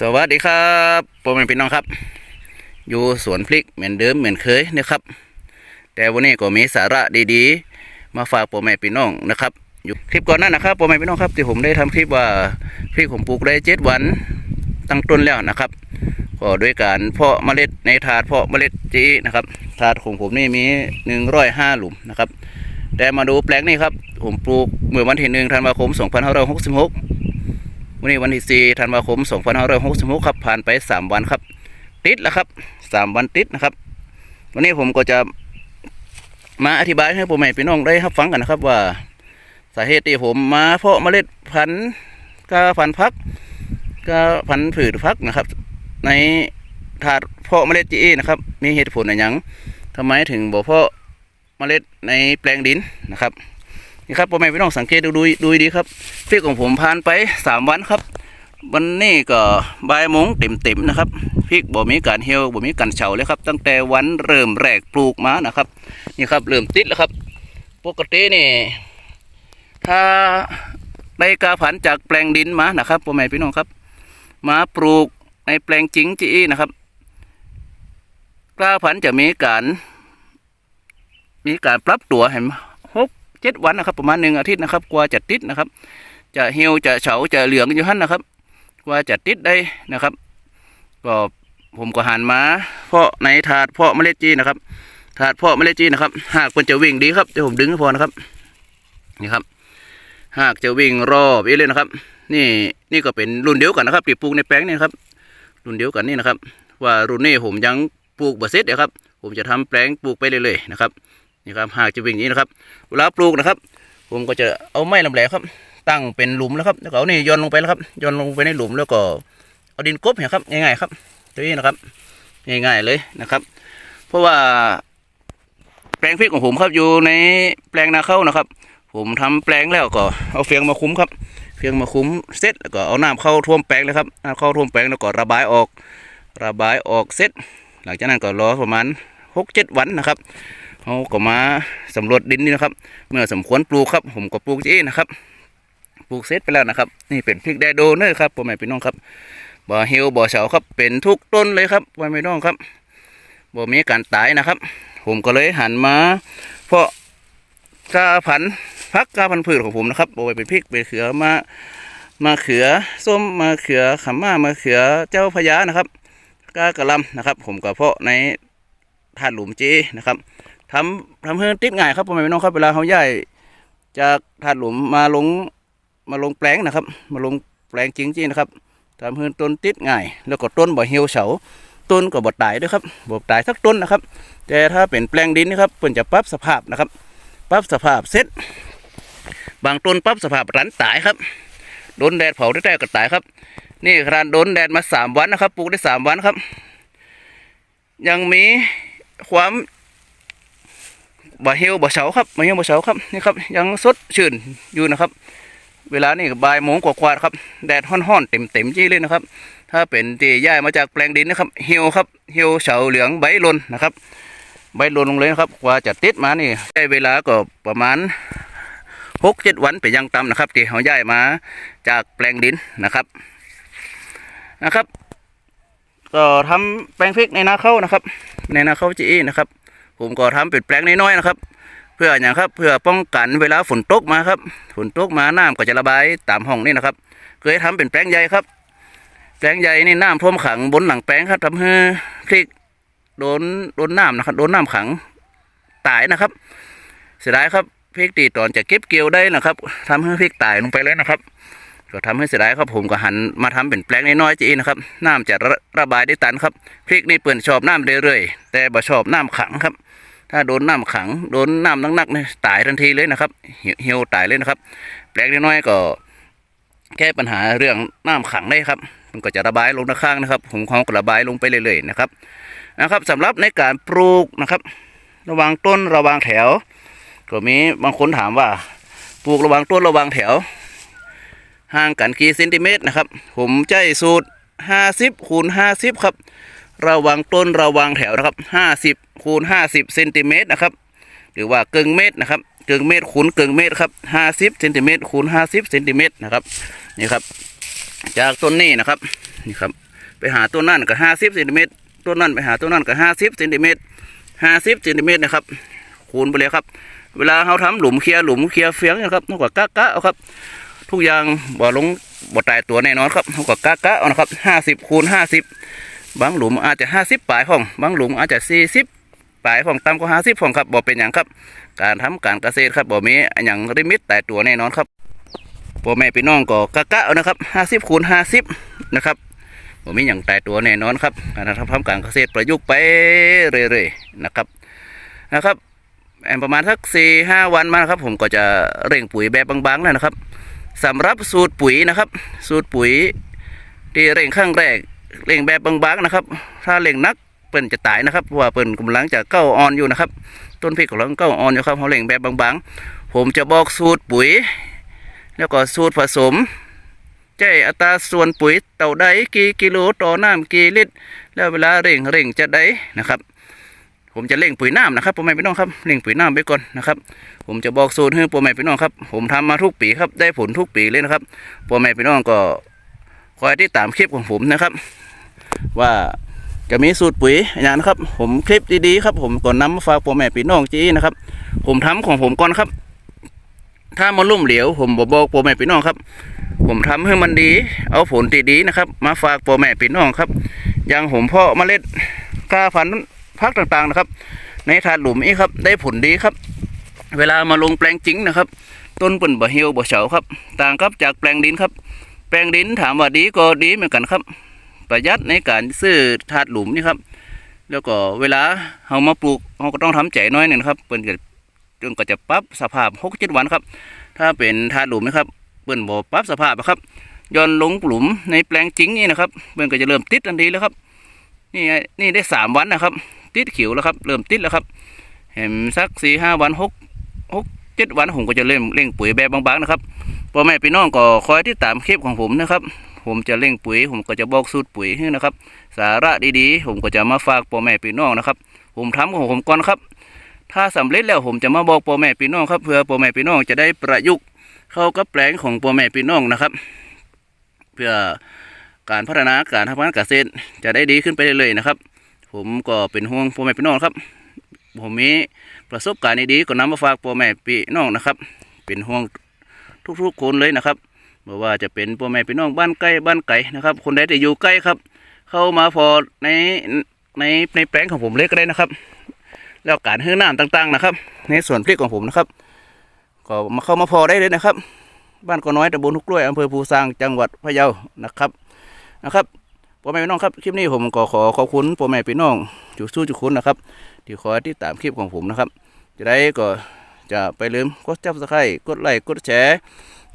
สวัสดีครับพ่อแม่พี่น้องครับ อยู่สวนพริกเหมือนเดิมเหมือนเคยนะครับ แต่วันนี้ก็มีสาระดีๆ มาฝากพ่อแม่พี่น้องนะครับอยู่คลิปก่อนหนั้นนะครับพ่อแม่พี่น้องครับที่ผมได้ทำคลิปว่าพริกผมปลูกได้เจ็ดวันตั้งต้นแล้วนะครับก็ด้วยการเพาะเมล็ดในถาดเพาะเมล็ดจีนะครับถาดของผมนี่มีหนึ่งร้อยห้าหลุมนะครับแต่มาดูแปลงนี้ครับผมปลูกเมื่อวันที่หนึ่งธันวาคมสองพันห้าร้อยหกสิบหก วันนี้วันที่4ธันวาคม2566ครับ ผ่านไป 3 วันครับ ติดแล้วครับ 3 วันติดนะครับ วันนี้ผมก็จะมาอธิบายให้พ่อแม่พี่น้องได้รับฟังกันนะครับ ว่าสาเหตุที่ผมมาเพาะเมล็ดพันธุ์กาพันธุ์พักกาพันธุ์ผืดพักนะครับ ในถาดเพาะเมล็ดจีนะครับ มีเหตุผลอะไรยังทำไมถึงบ่เพาะเมล็ดในแปลงดินนะครับ นี่ครับพ่อแม่พี่น้องสังเกตดูดูดูดีครับพริกของผมผ่านไปสามวันครับ วันนี้ก็บ่ายโมงเต็มเต็มๆนะครับพริกบ่มีการเหี่ยวบ่มีการเฉาเลยครับ ตั้งแต่วันเริ่มแรกปลูกมานะครับ นี่ครับเริ่มติดแล้วครับ ปกตินี่ ถ้าได้กาผันจากแปลงดินมานะครับพ่อแม่พี่น้องครับ มาปลูกในแปลงจริงจีนะครับกาผันจะมีการ มีการปรับตัวให้หก เจ็ดวันนะครับ ประมาณหนึ่งอาทิตย์นะครับ กว่าจะติดนะครับ จะเหี่ยวจะเฉาจะเหลืองอยู่หันนะครับ กว่าจะติดได้นะครับ ก็ผมก็หันมาเพาะในถาดเพาะเมล็ดจีนะครับ ถาดเพาะเมล็ดจีนะครับ หากมันจะวิ่งดีครับเดี๋ยวผมดึงให้พอนะครับ นี่ครับ หากจะวิ่งรอบอีเลยนะครับ นี่นี่ก็เป็นรุ่นเดียวกันนะครับที่ปลูกในแปลงนี่นะครับ รุ่นเดียวกันนี่นะครับ ว่ารุ่นนี้ผมยังปลูกบะเซ็ตนะครับ ผมจะทำแปลงปลูกไปเรื่อยๆนะครับ นี่ครับหากจะวิ่งนี้นะครับ เวลาปลูกนะครับ ผมก็จะเอาไม้ลำแหลครับ ตั้งเป็นหลุมแล้วครับแล้วก็เอานี่โยนลงไปแล้วครับโยนลงไปในหลุมแล้วก็เอาดินกบเนี่ยครับง่ายๆครับตัวนี้นะครับ ง่ายๆเลยนะครับ เพราะว่าแปลงพริกของผมครับอยู่ในแปลงนาข้าวนะครับ ผมทำแปลงแล้วก็เอาเฟียงมาคุ้มครับ เฟียงมาคุ้มเสร็จแล้วก็เอาน้ำเข้าท่วมแปลงเลยครับน้ำเข้าท่วมแปลงแล้วก็ระบายออก ระบายออกเสร็จหลังจากนั้นก็รอประมาณหกเจ็ดวันนะครับ เขาก็มาสำรวจดินนี่นะครับ เมื่อสมควรปลูกครับ ผมก็ปลูกจีนะครับ ปลูกเสร็จไปแล้วนะครับ นี่เป็นพริกแดโดเนอร์ครับพ่อแม่พี่น้องครับ บ่อเฮลบ่อเฉาครับเป็นทุกต้นเลยครับพ่อแม่พี่น้องครับ บ่มีการตายนะครับ ผมก็เลยหันมา เพราะกาพันพักกาพันธุ์พืชของผมนะครับโอ้ยเป็นพริกเป็นเขือมามาเขือส้มมาเขือขำมามาเขือเจ้าพญานะครับกากระลำนะครับ ผมก็เพาะในถาดหลุมจีนะครับ ทำทำให้ติดง่ายครับพ่อแม่พี่น้องครับเวลาเขาย้ายจากถาดหลุมมาลงมาลงแปลงนะครับ มาลงแปลงจริงๆนะครับทำให้ต้นติดง่าย แล้วก็ต้นบ่เหี่ยวเฉาต้นก็บ่ตายด้วยครับบ่ตายสักต้นนะครับ แต่ถ้าเป็นแปลงดินนะครับเพิ่นจะปรับสภาพนะครับปรับสภาพเสร็จบางต้นปรับสภาพรันตายครับโดนแดดเผาได้ๆก็ตายครับ นี่ขนาดโดนแดดมาสามวันนะครับปลูกได้สามวันครับ ยังมีความ บ่เหี่ยวบ่เฉาครับบ่เหี่ยวบ่เฉาครับนี่ครับ ยังสดชื่นอยู่นะครับ เวลานี่บ่ายโมงกว่าๆครับแดดฮ้อนๆเต็มๆจี้เลยนะครับ ถ้าเป็นตีย่ายมาจากแปลงดินนะครับเหี่ยวครับเหี่ยวเฉาเหลืองใบลนนะครับ ใบลนลงเลยนะครับกว่าจะติดมานี่ใช้เวลาก็ประมาณหกเจ็ดวันไปยังต่ำนะครับที่เขาย้ายมาจากแปลงดินนะครับนะครับ ก็ทำแปลงพริกในนาเข้านะครับ ในนาเข้าจีนะครับ ผมก็ทำเป็นแปลงน้อยๆนะครับ เพื่ออย่างครับเพื่อป้องกันเวลาฝนตกมาครับ ฝนตกมาน้ำก็จะระบายตามห้องนี่นะครับ เคยทำเป็นแปลงใหญ่ครับ แปลงใหญ่นี่น้ำท่วมขังบนหลังแปลงครับทำให้พริกโดนโดนน้ำนะครับโดนน้ำขังตายนะครับ เสียดายครับพริกตีตอนจะเก็บเกี่ยวได้นะครับทำให้พริกตายลงไปเลยนะครับ ก็ทำให้เสียดายครับผมก็หันมาทำเป็นแปลงน้อยๆจีนะครับน้ำจะระระบายได้ตันครับพริกนี่เปื่อนชอบน้ำเรื่อยๆแต่บ่ชอบน้ำขังครับ ถ้าโดนน้ำขังโดนน้ำนักๆเนี่ยตายทันทีเลยนะครับเหี่ยวตายเลยนะครับ แปลงน้อยๆก็แก้ปัญหาเรื่องน้ำขังได้ครับ มันก็จะระบายลงด้านข้างนะครับ ผมเขาก็ระบายลงไปเรื่อยๆนะครับนะครับสำหรับในการปลูกนะครับ ระวังต้นระวังแถว ก็มีบางคนถามว่าปลูกระวังต้นระวังแถว ห่างกันกี่เซนติเมตรนะครับ ผมใจสูตร 50คูณ50 ครับ ระวังต้นระวังแถวนะครับ 50คูณ50เซนติเมตรนะครับ หรือว่าเกึ่งเมตรนะครับ เกึ่งเมตรคูณเกึ่งเมตรครับห้าสิบเซนติเมตรคูณห้าสิบเซนติเมตรนะครับนี่ครับ จากต้นนี้นะครับนี่ครับไปหาต้นนั่นก็ห้าสิบเซนติเมตรต้นนั่นไปหาต้นนั่นก็ห้าสิบเซนติเมตรห้าสิบเซนติเมตรนะครับ คูณไปเลยครับ เวลาเขาทำหลุมเคลียร์หลุมเคลียร์เฟียงนะครับต้องกว่ากะกะเอาครับ ทุกอย่างบ่ลงบ่ตายตัวแน่นอนครับเขาก็กะกะเอานะครับห้าสิบคูณห้าสิบบางหลุมอาจจะห้าสิบปลายห้อง บางหลุมอาจจะสี่สิบปลายห้องต่ำกว่าห้าสิบห้องครับบ่เป็นอย่างครับ การทำการเกษตรครับบ่มีอย่างริมิตตายตัวแน่นอนครับพ่อแม่พี่น้องก็กะกะเอานะครับห้าสิบคูณห้าสิบนะครับบ่มีอย่างตายตัวแน่นอนครับการทำการเกษตรประยุกต์ไปเรื่อยๆนะครับนะครับแอนประมาณสักสี่ห้าวันมานะครับ ผมก็จะเร่งปุ๋ยแบบบางๆแล้วนะครับ สำหรับสูตรปุ๋ยนะครับ สูตรปุ๋ยที่เร่งข้างแรกเร่งแบบบางๆนะครับ ถ้าเร่งนักเปิ้นจะตายนะครับเพราะว่าเปิ้นกำลังจะเก้าออนอยู่นะครับ ต้นพริกกำลังเก้าออนอยู่ครับเขาเร่งแบบบางๆ ผมจะบอกสูตรปุ๋ย แล้วก็สูตรผสมใจอัตราส่วนปุ๋ยเต่าใดกี่กิโลต่อน้ำกี่ลิตรแล้วเวลาเร่งเร่งจะได้นะครับ ผมจะเร่งปุ๋ยน้ำนะครับพ่อแม่พี่น้องครับเร่งปุ๋ยน้ำไปก่อนนะครับ ผมจะบอกสูตรให้พ่อแม่พี่น้องครับ ผมทำมาทุกปีครับได้ผลทุกปีเลยนะครับพ่อแม่พี่น้องก็คอยติดตามคลิปของผมนะครับ ว่าจะมีสูตรปุ๋ยอย่างนะครับ ผมคลิปดีๆครับ ผมก่อนนำมาฝากพ่อแม่พี่น้องจีนะครับ ผมทำของผมก่อนครับ ถ้ามันลุ่มเหลวผมบอกบอกพ่อแม่พี่น้องครับ ผมทำให้มันดี เอาผลดีๆนะครับ มาฝากพ่อแม่พี่น้องครับอย่างผมเพาะเมล็ดกล้าพันธุ์ พักต่างๆนะครับ ในถาดหลุมนี้ครับได้ผลดีครับ เวลามาลงแปลงจริงนะครับ ต้นปิ่นบ่เหี่ยวบ่เฉาครับ ต่างครับจากแปลงดินครับ แปลงดินถามว่าดีก็ดีเหมือนกันครับ ประหยัดในการซื้อถาดหลุมนี่ครับ แล้วก็เวลาเรามาปลูกเราก็ต้องทำใจน้อยหนึ่งครับเปิ่นก็จนก็จะปรับสภาพหกเจ็ดวันครับ ถ้าเป็นถาดหลุมนะครับเปิ่นบ่ปรับสภาพอะครับย้อนลงหลุมในแปลงจริงนี่นะครับเปิ่นก็จะเริ่มติดทันทีแล้วครับ นี่ไงนี่ได้สามวันนะครับ ติดขิวแล้วครับ เริ่มติดแล้วครับ เห็นสักสี่ห้าวันหกหกเจ็ดวันผมก็จะเร่งเร่งปุ๋ยแบบบางๆนะครับพ่อแม่พี่น้องก็คอยที่ตามคลิปของผมนะครับ ผมจะเร่งปุ๋ย ผมก็จะบอกสูตรปุ๋ยให้นะครับ สาระดีๆ ผมก็จะมาฝากพ่อแม่พี่น้องนะครับ ผมทำของผมก่อนครับ ถ้าสำเร็จแล้วผมจะมาบอกพ่อแม่พี่น้องครับเพื่อพ่อแม่พี่น้องจะได้ประยุกต์เข้ากับแปลงของพ่อแม่พี่น้องนะครับ เพื่อ การพัฒนาการทำการเกษตรจะได้ดีขึ้นไปเรื่อยๆนะครับ ผมก็เป็นห่วงพ่อแม่พี่น้องครับ ผมมีประสบการณ์ดีๆก็นำมาฝากพ่อแม่พี่น้องนะครับ เป็นห่วงทุกๆคนเลยนะครับไม่ว่าจะเป็นพ่อแม่พี่น้องบ้านใกล้บ้านไกลนะครับ คนใดที่อยู่ใกล้ครับ เข้ามาพอในในในแปลงของผมเล็กก็ได้นะครับ แล้วการให้น้ำต่างๆนะครับ ในส่วนพริกของผมนะครับ ก็มาเข้ามาพอได้เลยนะครับ บ้านก็น้อยตำบลทุกกล้วยอำเภอภูซางจังหวัดพะเยานะครับ นะครับพ่อแม่พี่น้องครับคลิปนี้ผมก็ขอขอบคุณพ่อแม่พี่น้องจุดสู้จุดคุณนะครับ ที่คอยติดตามคลิปของผมนะครับ จะได้ก็จะไปลืมกดจับสไครต์กดไลค์กดแชร์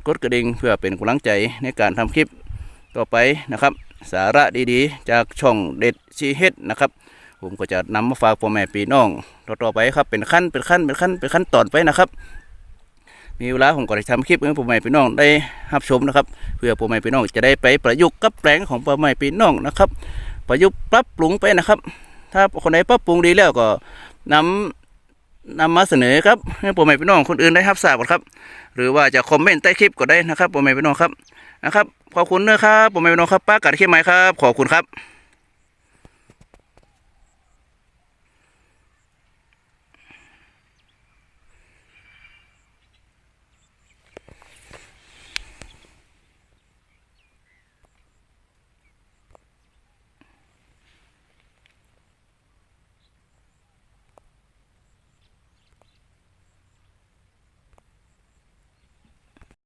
กดกระดิ่งเพื่อเป็นกำลังใจในการทำคลิปต่อไปนะครับ สาระดีๆ จากช่องเด็ดชีเฮ็ดนะครับ ผมก็จะนำมาฝากพ่อแม่พี่น้องต่อๆไปครับเป็นขั้นเป็นขั้นเป็นขั้นเป็นขั้นตอนไปนะครับ มีเวลาผมก็ได้ทำคลิปให้พ่อแม่พี่น้องได้รับชมนะครับ เพื่อพ่อแม่พี่น้องจะได้ไปประยุกต์กับแปลงของพ่อแม่พี่น้องนะครับ ประยุกต์ปรับปรุงไปนะครับ ถ้าคนไหนปรับปรุงดีแล้วก็นำนำมาเสนอครับให้พ่อแม่พี่น้องคนอื่นได้รับทราบก่อนครับ หรือว่าจะคอมเมนต์ใต้คลิปก็ได้นะครับพ่อแม่พี่น้องครับนะครับขอบคุณด้วยครับพ่อแม่พี่น้องครับป้ากัดคลิปใหม่ครับ ขอบคุณครับ